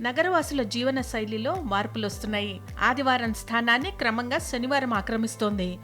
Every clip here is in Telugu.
నగరవాసుల జీవన శైలిలో మార్పులు వస్తున్నాయి ఆదివారం స్థానాన్ని క్రమంగా శనివారం ఆక్రమిస్తోంది.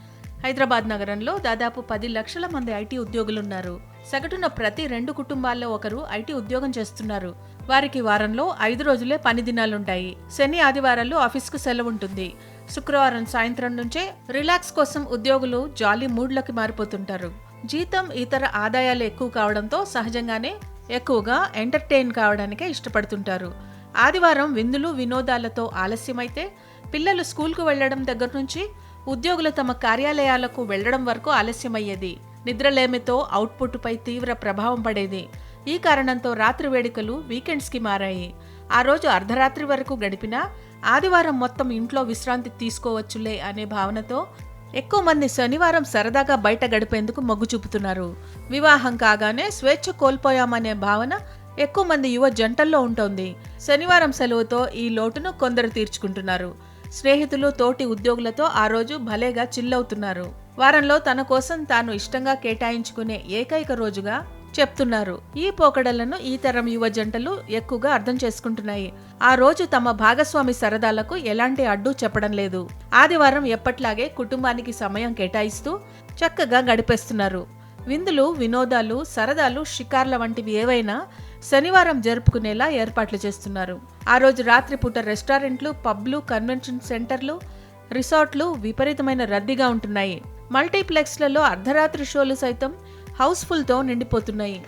హైదరాబాద్ నగరంలో దాదాపు పది లక్షల మంది ఐటీ ఉద్యోగులున్నారు. సగటున ప్రతి రెండు కుటుంబాల్లో ఒకరు ఐటీ ఉద్యోగం చేస్తున్నారు. వారికి వారంలో ఐదు రోజులే పని దినాలుంటాయి. శని ఆదివారాలు ఆఫీస్కు సెలవు ఉంటుంది శుక్రవారం సాయంత్రం నుంచే రిలాక్స్ కోసం ఉద్యోగులు జాలీ మూడ్లోకి మారిపోతుంటారు. జీతం ఇతర ఆదాయాలు ఎక్కువ కావడంతో సహజంగానే ఎక్కువగా ఎంటర్టైన్ కావడానికే ఇష్టపడుతుంటారు. ఆదివారం విందులు వినోదాలతో ఆలస్యమైతే పిల్లలు స్కూల్కు వెళ్ళడం దగ్గర నుంచి ఉద్యోగులు తమ కార్యాలయాలకు వెళ్ళడం వరకు ఆలస్యమయ్యేది. నిద్రలేమితో అవుట్పుట్పై తీవ్ర ప్రభావం పడేది. ఈ కారణంతో రాత్రి వేడుకలు వీకెండ్స్కి మారాయి. ఆ రోజు అర్ధరాత్రి వరకు గడిపినా ఆదివారం మొత్తం ఇంట్లో విశ్రాంతి తీసుకోవచ్చులే అనే భావనతో ఎక్కువ మంది శనివారం సరదాగా బయట గడిపేందుకు మొగ్గు చూపుతున్నారు. వివాహం కాగానే స్వేచ్ఛ కోల్పోయామనే భావన ఎక్కువ మంది యువ జంటల్లో ఉంటోంది. శనివారం సెలవుతో ఈ లోటును కొందరు తీర్చుకుంటున్నారు. స్నేహితులు తోటి ఉద్యోగులతో ఆ రోజు భలేగా చిల్లవుతున్నారు. వారంలో తన కోసం తాను ఇష్టంగా కేటాయించుకునే ఏకైక రోజుగా చెప్తున్నారు. ఈ పోకడలను ఈ తరం యువ జంటలు ఎక్కువగా అర్థం చేసుకుంటున్నాయి. ఆ రోజు తమ భాగస్వామి సరదాలకు ఎలాంటి అడ్డు చెప్పడం లేదు. ఆదివారం ఎప్పట్లాగే కుటుంబానికి సమయం కేటాయిస్తూ చక్కగా గడిపేస్తున్నారు. విందులు వినోదాలు సరదాలు షికార్ల వంటివి ఏవైనా శనివారం జరుపుకునేలా ఏర్పాట్లు చేస్తున్నారు. ఆ రోజు రాత్రిపూట రెస్టారెంట్లు పబ్లు కన్వెన్షన్ సెంటర్లు రిసార్ట్లు విపరీతమైన రద్దీగా ఉంటున్నాయి. మల్టీప్లెక్స్లలో అర్ధరాత్రి షోలు సైతం హౌస్ఫుల్తో నిండిపోతున్నాయి.